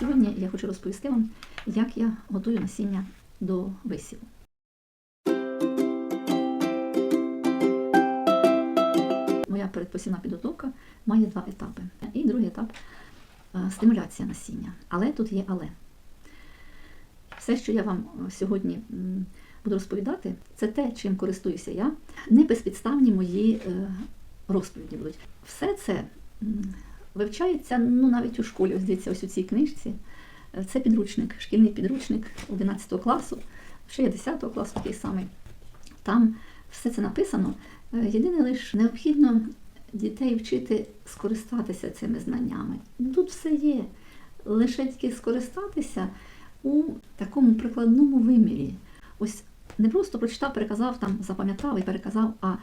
Сьогодні я хочу розповісти вам, як я готую насіння до висіву. Моя передпосівна підготовка має два етапи. І другий етап е, стимуляція насіння. Але тут є але. Все, що я вам е, сьогодні буду розповідати, це те, чим користуюся я. Не безпідставні мої е, розповіді будуть. Все це вивчається ну, навіть у школі. Дивіться, ось у цій книжці. Е, Це підручник, шкільний підручник 11 класу, ще є 10 класу такий самий. Там все це написано. Е, Єдине лише необхідно дітей вчити скористатися цими знаннями. Тут все є. Лише тільки скористатися у такому прикладному вимірі. Ось не просто прочитав, переказав, там запам'ятав і переказав, а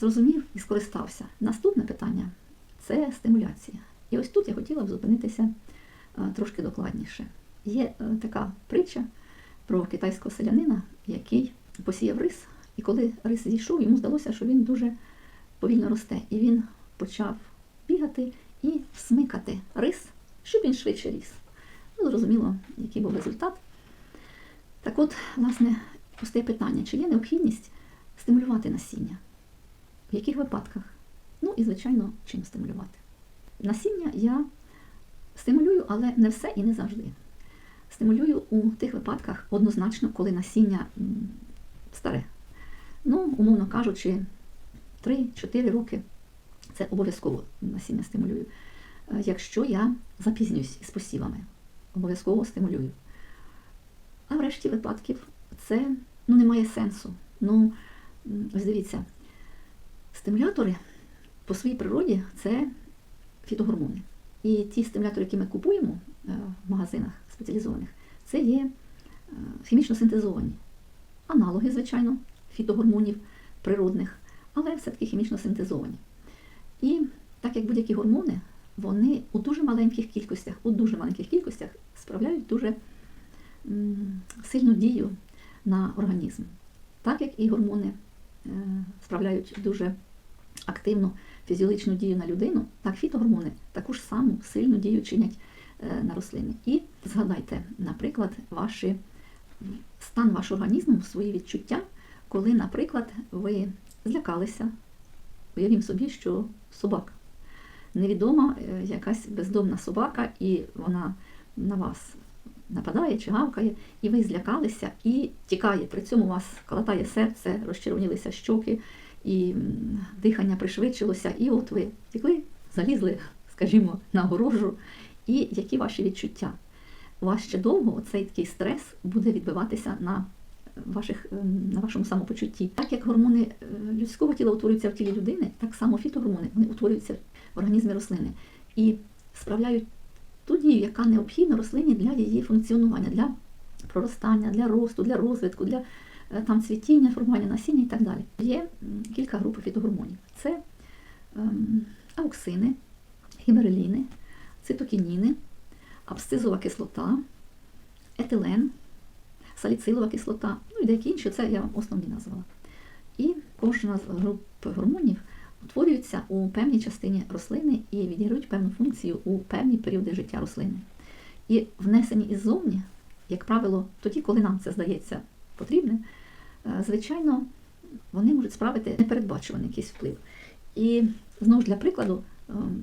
зрозумів і скористався. Наступне питання це стимуляція. І ось тут я хотіла б зупинитися е, трошки докладніше. Є е, така притча про китайського селянина, який посіяв рис, і коли рис зійшов, йому здалося, що він дуже повільно росте. І він почав бігати і смикати рис, щоб він швидше ріс. Ну, зрозуміло, який був результат. Так от, власне, постає питання, чи є необхідність стимулювати насіння? В яких випадках? Ну і, звичайно, чим стимулювати. Насіння я стимулюю, але не все і не завжди. Стимулюю у тих випадках однозначно, коли насіння старе. Ну, умовно кажучи, 3-4 роки це обов'язково насіння стимулюю. Е, Якщо я запізнююсь із посівами, обов'язково стимулюю. А в решті випадків це ну, має сенсу. Ну, ось дивіться, стимулятори по своїй природі це фітогормони. І ті стимулятори, які ми купуємо е, в магазинах спеціалізованих, це є е, хімічно синтезовані. Аналоги, звичайно, фітогормонів природних, але все-таки хімічно синтезовані. І так як будь-які гормони, вони у дуже маленьких кількостях, у дуже маленьких кількостях справляють дуже сильну дію на організм. Так як і гормони е, справляють дуже активну фізіологічну дію на людину, так фітогормони таку ж саму сильну дію чинять е, на рослини. І згадайте, наприклад, ваші, стан вашого організму, свої відчуття, коли, наприклад, ви злякалися, уявімо собі, що собака. Невідома е, якась бездомна собака, і вона на вас нападає чи гавкає, і ви злякалися і тікає. При цьому у вас калатає серце, розчервонілися щоки, і дихання пришвидшилося, і от ви втекли, залізли, скажімо, на огорожу. І які ваші відчуття? У вас ще довго цей такий стрес буде відбиватися на, ваших, ем, на вашому самопочутті. Так як гормони е, людського тіла утворюються в тілі людини, так само фітогормони вони утворюються в організмі рослини і справляють ту дію, яка необхідна рослині для її функціонування, для проростання, для росту, для розвитку, для е, там, цвітіння, формування насіння і так далі. Є кілька груп фітогормонів. Це ем, ауксини, гібереліни, цитокініни, абсцизова кислота, етилен, саліцилова кислота, ну і деякі інші, це я вам основні назвала. І кожна з груп гормонів утворюється у певній частині рослини і відіграють певну функцію у певні періоди життя рослини. І внесені іззовні, як правило, тоді, коли нам це здається потрібним, е, звичайно, вони можуть справити непередбачуваний якийсь вплив. І знову ж для прикладу, ем,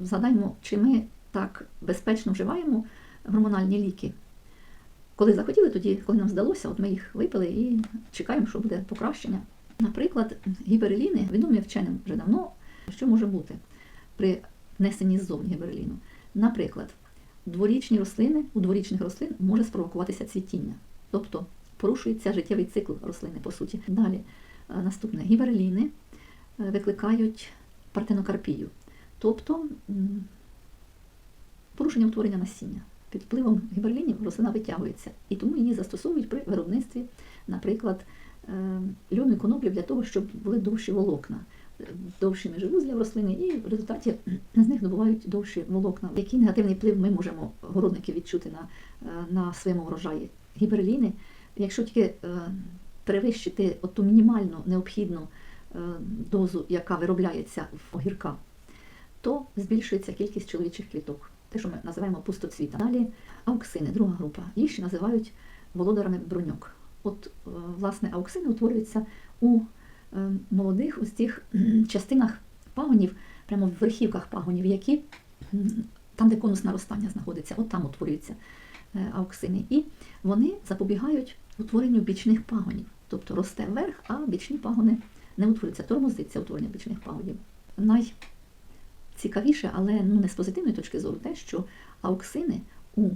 згадаймо, чи ми так безпечно вживаємо гормональні ліки. Коли захотіли, тоді, коли нам здалося, от ми їх випили і чекаємо, що буде покращення. Наприклад, гібереліни відомі вченим вже давно, що може бути при внесенні ззовні гібереліну. Наприклад, дворічні рослини, у дворічних рослин може спровокуватися цвітіння, тобто порушується життєвий цикл рослини, по суті. Далі, е, наступне, гібереліни е, викликають партенокарпію, тобто порушення утворення насіння. Під впливом гіберлінів рослина витягується, і тому її застосовують при виробництві, наприклад, е, льону і коноплі для того, щоб були довші волокна, довші межевузля в рослини, і в результаті з них добувають довші волокна. Який негативний вплив ми можемо городники відчути на, на своєму врожаї? Гіберліни, якщо тільки е, перевищити ту мінімальну необхідну е, дозу, яка виробляється в огірка, то збільшується кількість чоловічих кліток. те, що ми називаємо пустоцвіта. Далі ауксини, друга група. Їх ще називають володарами броньок. От, е, власне, ауксини утворюються у молодих ось цих частинах пагонів, прямо в верхівках пагонів, які там, де конус наростання знаходиться, от там утворюються ауксини. І вони запобігають утворенню бічних пагонів. Тобто росте вверх, а бічні пагони не утворюються, тормозиться утворення бічних пагонів. Найцікавіше, але ну, не з позитивної точки зору, те, що ауксини у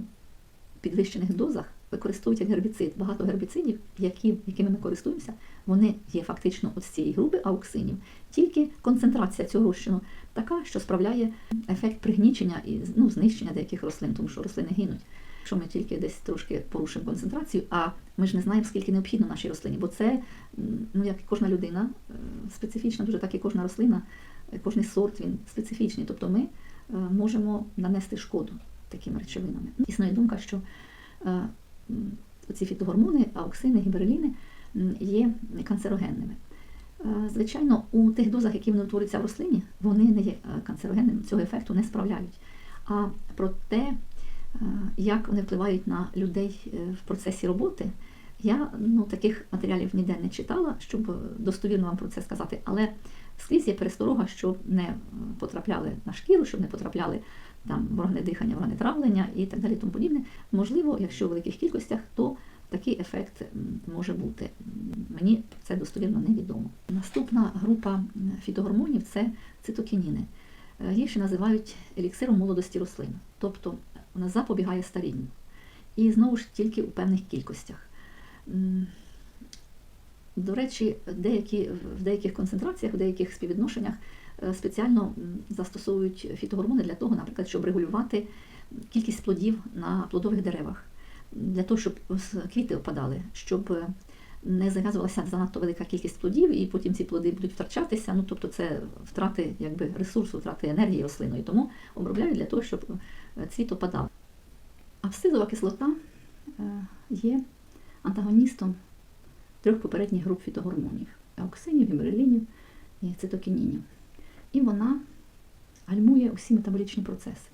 підвищених дозах використовують як гербіцид. Багато гербіцидів, які, якими ми користуємося, вони є фактично ось цієї групи ауксинів. Тільки концентрація цього розчину така, що справляє ефект пригнічення і ну, знищення деяких рослин, тому що рослини гинуть. Якщо ми тільки десь трошки порушимо концентрацію, а ми ж не знаємо, скільки необхідно нашій рослині, бо це, ну як кожна людина, е, специфічна, дуже так і кожна рослина, е, кожний сорт він специфічний. Тобто ми е, можемо нанести шкоду такими речовинами. Існує думка, що ці фітогормони, ауксини, гібереліни м, є канцерогенними. Звичайно, у тих дозах, які вони утворюються в рослині, вони не є канцерогенними, цього ефекту не справляють. А про те, е, як вони впливають на людей е, в процесі роботи, я ну, таких матеріалів ніде не читала, щоб достовірно вам про це сказати. Але скрізь є пересторога, щоб не потрапляли на шкіру, щоб не потрапляли там в органи дихання, органи травлення і так далі. Тому подібне. Можливо, якщо в великих кількостях, то такий ефект може бути. Мені це достовірно невідомо. Наступна група фітогормонів це цитокініни. Е, Їх ще називають еліксиром молодості рослин, тобто вона запобігає старінню. І знову ж тільки у певних кількостях. До речі, деякі, в деяких концентраціях, в деяких співвідношеннях е, спеціально застосовують фітогормони для того, наприклад, щоб регулювати кількість плодів на плодових деревах, для того, щоб квіти опадали, щоб е, не зав'язувалася занадто велика кількість плодів, і потім ці плоди будуть втрачатися. Ну тобто це втрати якби ресурсу, втрати енергії рослиною. Тому обробляють для того, щоб е, цвіт опадав. Абсцизова кислота е, є антагоністом трьох попередніх груп фітогормонів ауксинів, гіберелінів і цитокінінів. І вона гальмує усі метаболічні процеси,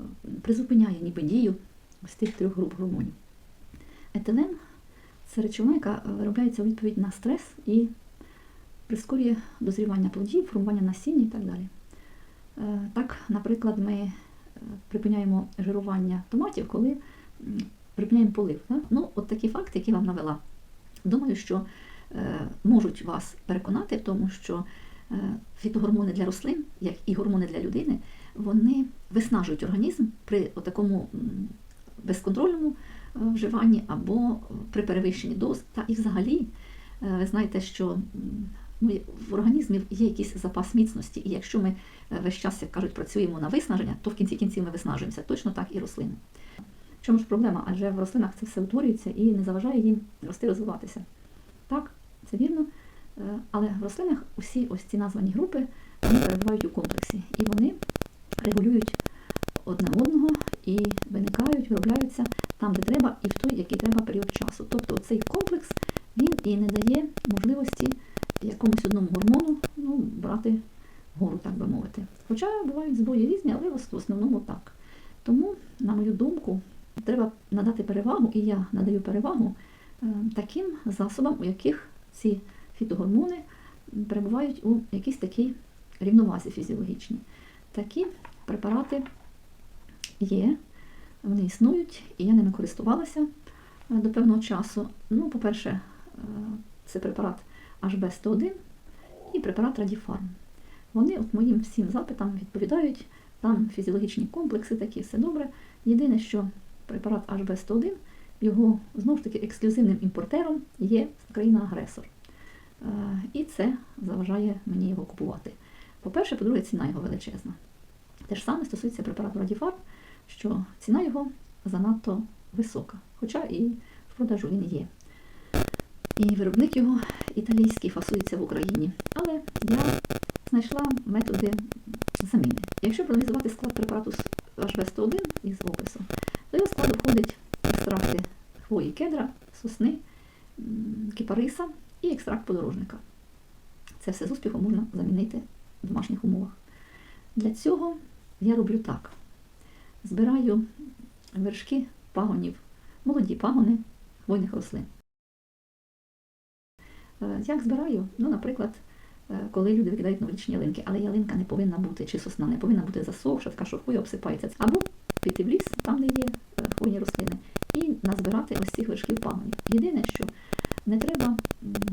е, призупиняє ніби дію ось тих трьох груп гормонів. Етилен це речовина, яка е, виробляється у відповідь на стрес і прискорює дозрівання плодів, формування насіння і так далі. Е, Так, наприклад, ми е, припиняємо жирування томатів, коли припиняємо полив. Так? Ну, от такі факти, які я вам навела. Думаю, що можуть вас переконати в тому, що фітогормони для рослин, як і гормони для людини, вони виснажують організм при такому безконтрольному вживанні або при перевищенні доз. Та і взагалі, е, ви знаєте, що м, ну, в організмі є якийсь запас міцності, і якщо ми е, весь час, як кажуть, працюємо на виснаження, то в кінці кінців ми виснажуємося. Точно так і рослини. В чому ж проблема? Адже в рослинах це все утворюється і не заважає їм рости розвиватися. Так, це вірно. Е, Але в рослинах усі ось ці названі групи вони перебувають у комплексі, і вони регулюють одне одного і виникають, виробляються там, де треба, і в той, який треба період часу. Тобто цей комплекс він і не дає можливості якомусь одному гормону ну, брати гору, так би мовити. Хоча бувають збої різні, але в основному так. Тому, на мою думку, треба надати перевагу, і я надаю перевагу е, таким засобам, у яких ці фітогормони перебувають у якійсь такій рівновазі фізіологічній. Такі препарати є, вони існують, і я ними користувалася е, до певного часу. Ну, по-перше, е, це препарат HB101 і препарат Радіфарм. Вони от моїм всім запитам відповідають, там фізіологічні комплекси такі, все добре. Єдине, що препарат HB101, його знову ж таки ексклюзивним імпортером є країна-агресор. Е, І це заважає мені його купувати. По-перше, по-друге, ціна його величезна. Те ж саме стосується препарату Радіфарм, що ціна його занадто висока, хоча і в продажу він є. І виробник його італійський фасується в Україні. Але я знайшла методи заміни. Якщо проаналізувати склад препарату з HB101 із опису, до його складу входять екстракти хвої кедра, сосни, м, кипариса і екстракт подорожника. Це все з успіхом можна замінити в домашніх умовах. Для цього я роблю так. Збираю вершки пагонів, молоді пагони хвойних рослин. Е, Як збираю? Ну, наприклад, е, коли люди викидають новорічні ялинки, але ялинка не повинна бути, чи сосна не повинна бути засохша, така хвоя обсипається. Або піти в ліс, там де є е, хвойні рослини, і назбирати ось цих вершків пагонів. Єдине, що не треба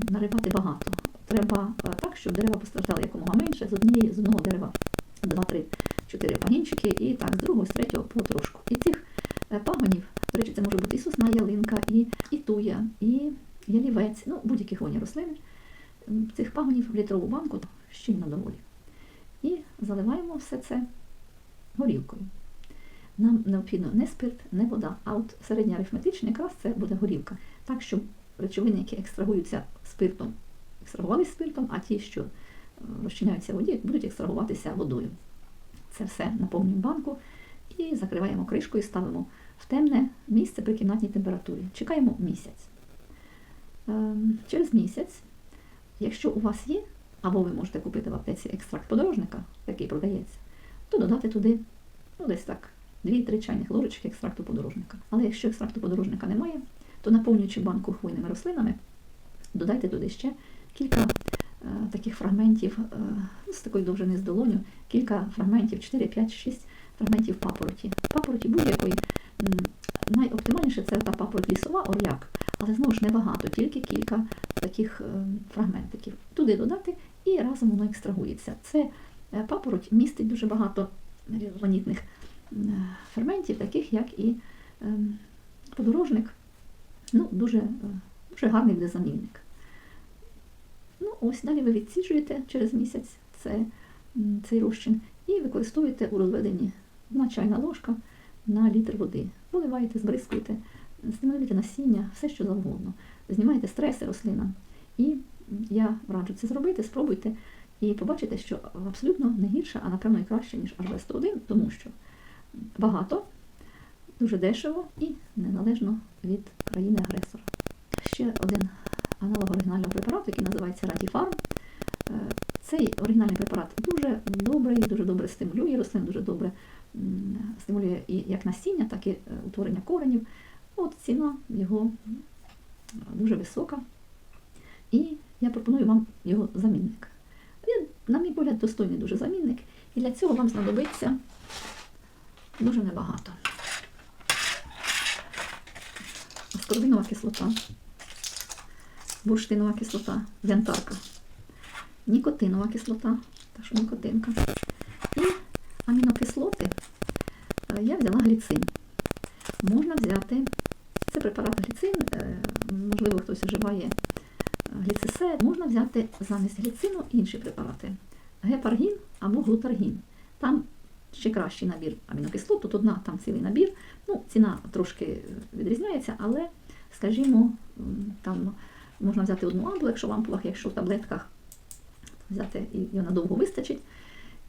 наривати багато. Треба так, щоб дерева постраждали якомога менше, з однієї з одного дерева два, три, чотири пагінчики, і так, з другого, з третього потрошку. І цих е, пагонів, до речі, це може бути і сосна, ялинка, і, і туя, і ялівець, ну, будь-які хвойні рослини. Цих пагонів в літрову банку щільно доволі. І заливаємо все це горілкою. Нам необхідно не спирт, не вода, а от середній арифметичний якраз це буде горілка. Так, щоб речовини, які екстрагуються спиртом, екстрагувалися спиртом, а ті, що е, розчиняються в воді, будуть екстрагуватися водою. Це все наповнюємо банку і закриваємо кришкою, ставимо в темне місце при кімнатній температурі. Чекаємо місяць. Ем, Через місяць, якщо у вас є, або ви можете купити в аптеці екстракт подорожника, який продається, то додати туди ну, десь так 2-3 чайних ложечки екстракту подорожника. Але якщо екстракту подорожника немає, то наповнюючи банку хвойними рослинами, додайте туди ще кілька таких фрагментів е, ну, з такої довжини з долоню, кілька фрагментів, 4, 5, 6 фрагментів папороті. Папороті будь-якої. Найоптимальніше це та папороть лісова орляк, але знову ж небагато, тільки кілька таких е, фрагментиків. Туди додати і разом воно екстрагується. Це е, папороть містить дуже багато різноманітних ферментів, таких як і ем, подорожник. Ну, дуже, е, дуже гарний буде замінник. Ну, ось далі ви відсіжуєте через місяць це, цей розчин і використовуєте у розведенні одна чайна ложка на літр води. Поливаєте, збризкуєте, стимулюєте насіння, все що завгодно. Знімаєте стреси рослинам. І я раджу це зробити, спробуйте і побачите, що абсолютно не гірше, а напевно і краще, ніж РБ-101, тому що багато, дуже дешево і незалежно від країни-агресора. Ще один аналог оригінального препарату, який називається Радіфарм. Е, Цей оригінальний препарат дуже добрий, дуже добре стимулює рослин, дуже добре стимулює і як насіння, так і е, утворення коренів. От ціна його дуже висока. І я пропоную вам його замінник. Він, на мій погляд, достойний дуже замінник. І для цього вам знадобиться дуже небагато. Аскорбінова кислота, бурштинова кислота, янтарка, нікотинова кислота, та що нікотинка. І амінокислоти е, я взяла гліцин. Можна взяти, це препарат гліцин, е, можливо, хтось вживає гліцисет. Можна взяти замість гліцину інші препарати. Гепаргін або глутаргін. Там ще кращий набір амінокислот, тут одна, там цілий набір. Ну, ціна трошки відрізняється, але, скажімо, там можна взяти одну ампулу, якщо в ампулах, якщо в таблетках взяти і його надовго вистачить.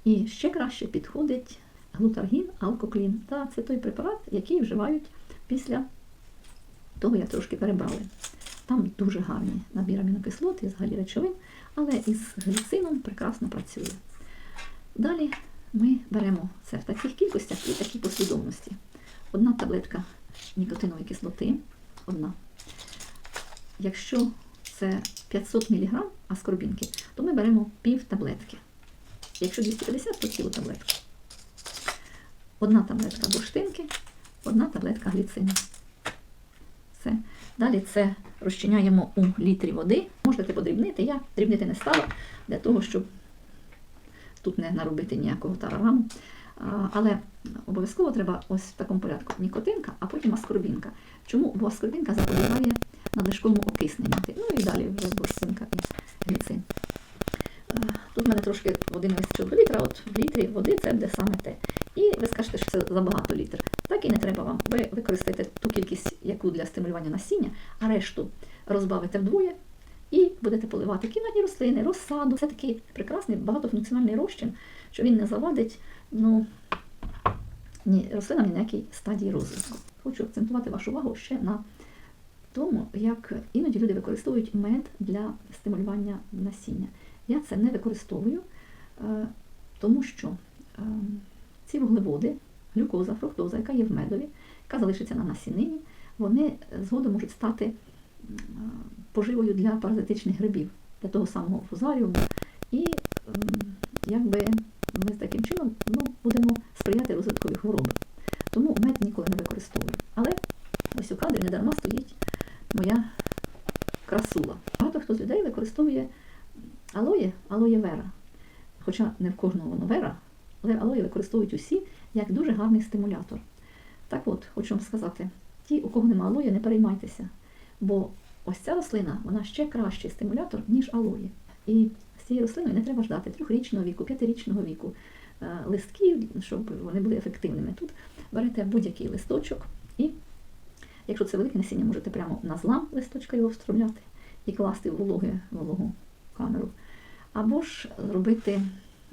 І ще краще підходить глутаргін, алкоклін. Та це той препарат, який вживають після того, як трошки перебрали. Там дуже гарний набір амінокислот і взагалі речовин, але із гліцином прекрасно працює. Далі ми беремо це в таких кількостях і такій послідовності. Одна таблетка нікотинової кислоти, одна. Якщо це 500 мг аскорбінки, то ми беремо пів таблетки. Якщо 250, то цілу таблетку. Одна таблетка бурштинки, одна таблетка гліцину. Все. Далі це розчиняємо у літрі води. Можете подрібнити. Я дрібнити не стала для того, щоб тут не наробити ніякого тарараму. Але обов'язково треба ось в такому порядку нікотинка, а потім аскорбінка. Чому? Бо аскорбінка запобігає надлишковому окисненню. Ну і далі вже бурштинка і гліцин. Е, Тут в мене трошки води не вистачило до літра, от в літрі води це буде саме те. І ви скажете, що це забагато літр. Так і не треба вам. Ви використаєте ту кількість, яку для стимулювання насіння, а решту розбавите вдвоє і будете поливати кімнатні рослини, розсаду. Це такий прекрасний багатофункціональний розчин, що він не завадить ну, ні, рослинам ні на якій стадії розвитку. Хочу акцентувати вашу увагу ще на тому, як іноді люди використовують мед для стимулювання насіння. Я це не використовую, е, тому що е, ці вуглеводи, глюкоза, фруктоза, яка є в медові, яка залишиться на насінині, вони згодом можуть стати поживою для паразитичних грибів, для того самого фузаріуму. І якби ми таким чином ну, будемо сприяти розвиткові хвороби. Тому мед ніколи не використовую. Але ось у кадрі недарма стоїть моя красула. Багато хто з людей використовує алоє, алоє вера. Хоча не в кожного воно вера, але алоє використовують усі як дуже гарний стимулятор. Так от, хочу вам сказати, ті, у кого немає алоє, не переймайтеся, бо ось ця рослина, вона ще кращий стимулятор, ніж алоє. І з цією рослиною не треба ждати трьохрічного віку, п'ятирічного віку е, листків, щоб вони були ефективними. Тут берете будь-який листочок і, якщо це велике насіння, можете прямо на злам листочка його встромляти і класти в вологи, вологу камеру. Або ж зробити,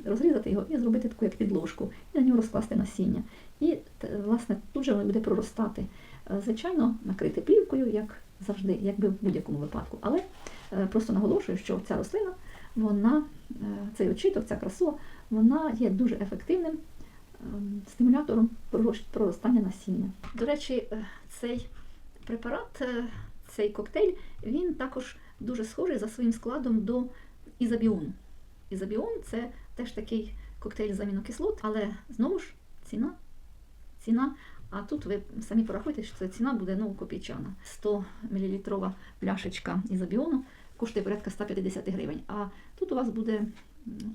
розрізати його і зробити таку як підложку, і на нього розкласти насіння. І власне тут же воно буде проростати. Е, Звичайно, накрити плівкою, як завжди, якби в будь-якому випадку. Але е, просто наголошую, що ця рослина, вона, е, цей очіток, ця красула, вона є дуже ефективним ем, стимулятором проростання насіння. До речі, цей препарат, е, цей коктейль, він також дуже схожий за своїм складом до ізобіону. Ізобіон це теж такий коктейль з амінокислот, але знову ж ціна. Ціна. А тут ви самі порахуйте, що ця ціна буде ну, копійчана. 100 мл пляшечка ізобіону коштує порядка 150 гривень. А тут у вас буде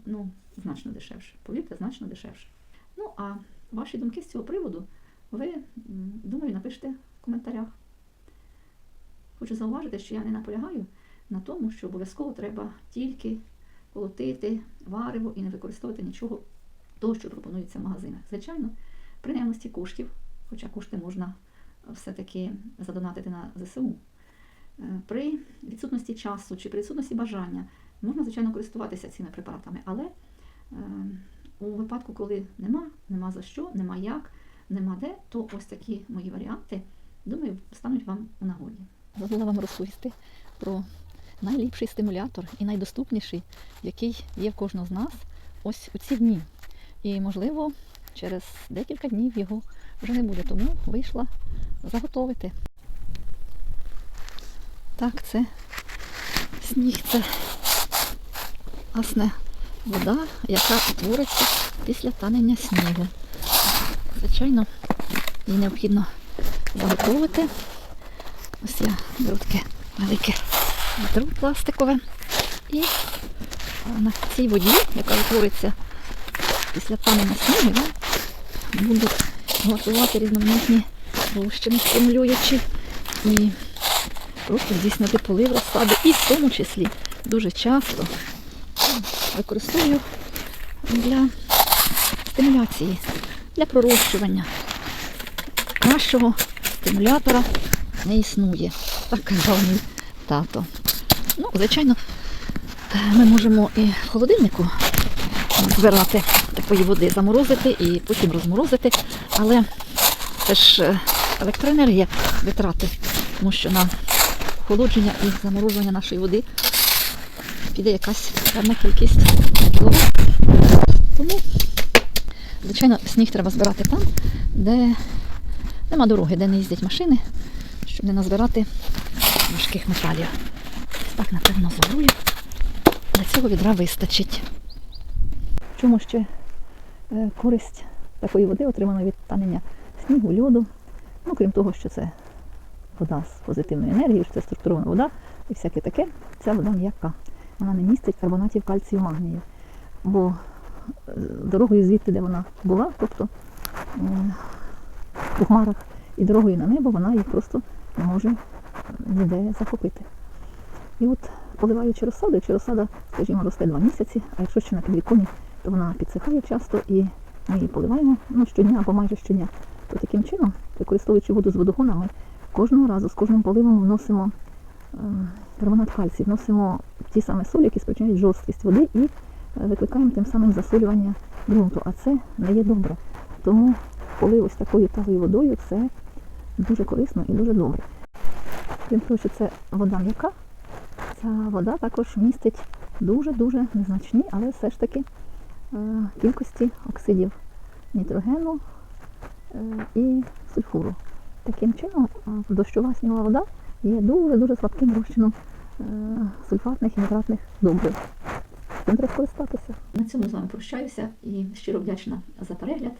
ну, значно дешевше. Повірте, значно дешевше. Ну, а ваші думки з цього приводу ви, думаю, напишете в коментарях. Хочу зауважити, що я не наполягаю на тому, що обов'язково треба тільки колотити варево і не використовувати нічого того, що пропонується в магазинах. Звичайно, при наявності коштів, хоча кошти можна все-таки задонатити на ЗСУ, е, при відсутності часу чи при відсутності бажання можна, звичайно, користуватися цими препаратами, але е, у випадку, коли нема, нема за що, нема як, нема де, то ось такі мої варіанти, думаю, стануть вам у нагоді. Забула вам розповісти про найліпший стимулятор і найдоступніший, який є в кожного з нас ось у ці дні. І, можливо, через декілька днів його вже не буде, тому вийшла заготовити. Так, це сніг, це власне вода, яка утвориться після танення снігу. Звичайно, її необхідно заготовити. Ось я беру таке велике відро пластикове. І на цій воді, яка утвориться після танення снігу, я буду готувати різноманітні розчини стимулюючі і просто здійснити полив розсади. І в тому числі дуже часто використовую для стимуляції, для пророщування. Кращого стимулятора не існує. Так казав мій тато. Ну, звичайно, ми можемо і в холодильнику збирати такої води, заморозити і потім розморозити, але це ж е, електроенергія витрати, тому що на охолодження і заморожування нашої води піде якась певна кількість кіловат. Тому, звичайно, сніг треба збирати там, де нема дороги, де не їздять машини, щоб не назбирати важких металів. Так, напевно, забрую. Для цього відра вистачить. В чому ще е, користь такої води, отриманої від танення снігу, льоду. Ну, крім того, що це вода з позитивною енергією, що це структурована вода і всяке таке, ця вода м'яка. Вона не містить карбонатів кальцію магнію. Бо е, дорогою звідти, де вона була, тобто е, у хмарах і дорогою на небо, вона їх просто може ніде захопити. І от поливаючи розсаду, якщо розсада, скажімо, росте два місяці, а якщо ще на підвіконні, то вона підсихає часто і ми її поливаємо ну, щодня або майже щодня. То таким чином, використовуючи воду з водогона, ми кожного разу з кожним поливом вносимо карбонат кальцію, вносимо ті самі солі, які спричиняють жорсткість води і е, викликаємо тим самим засолювання ґрунту. А це не є добре. Тому полив ось такою талою водою це дуже корисно і дуже добре. Крім того, що це вода м'яка, ця вода також містить дуже-дуже незначні, але все ж таки е, кількості оксидів нітрогену, е, і сульфуру. Таким чином е, дощова снігова вода є дуже-дуже слабким розчином сульфатних і нітратних добрив. Цим треба скористатися. На цьому з вами прощаюся і щиро вдячна за перегляд.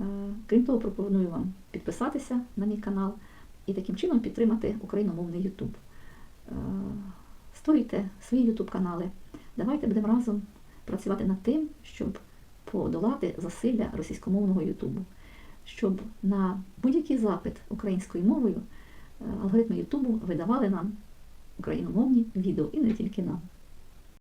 Е, Крім того, пропоную вам підписатися на мій канал і таким чином підтримати україномовний YouTube. Е, Створюйте свої YouTube канали. Давайте будемо разом працювати над тим, щоб подолати засилля російськомовного Ютубу, щоб на будь-який запит українською мовою е, алгоритми Ютубу видавали нам україномовні відео і не тільки нам.